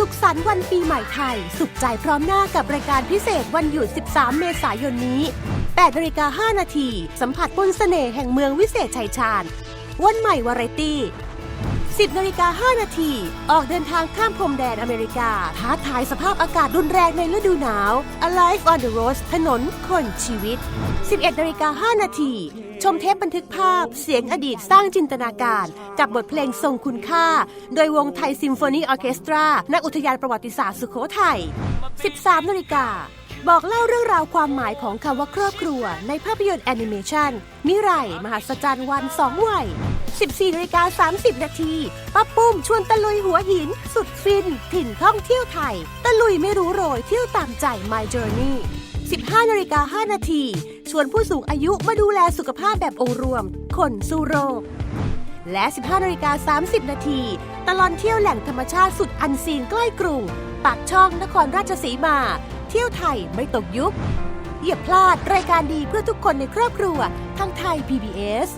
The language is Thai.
สุขสันต์วันปีใหม่ไทย สุขใจพร้อมหน้ากับรายการพิเศษวันหยุด 13 เมษายนนี้8นาฬิกา5นาที สัมผัสบนเสน่ห์แห่งเมืองวิเศษชัยชาญ วันใหม่วาไรตี้ 10นาฬิกา5นาที ออกเดินทางข้ามพรมแดนอเมริกา ท้าทายสภาพอากาศรุนแรงในฤดูหนาว Alive on the Road ถนนคนชีวิต 11นาฬิกา5นาที ชมเทปบันทึกภาพ เสียงอดีตสร้างจินตนาการ กับบทเพลงทรงคุณค่า โดยวงไทยซิมโฟนีออเคสตรา ณ อุทยานประวัติศาสตร์สุโขทัย 13นาฬิกาบอกเล่าเรื่องราวความหมายของคำว่าครอบครัว ในภาพยนตร์แอนิเมชันมิไร มหัศจรรย์วันสองวัย 14นาฬิกา30 นาทีป้าปุ้มชวนตะลุยหัวหิน สุดฟิน ถิ่นท่องเที่ยวไทย ตะลุยไม่รู้โรยเที่ยวตามใจ My Journey 15นาฬิกา5นาทีชวนผู้สูงอายุมาดูแลสุขภาพแบบองค์รวม คนสู้โรค และ 15นาฬิกา30 นาทีตลอนเที่ยวแหล่งธรรมชาติสุดอันซีนใกล้กรุง ปากช่องนครราชสีมา เที่ยวไทยไม่ตกยุคอย่าพลาดรายการดีเพื่อทุกคนในครอบครัวทางไทย PBS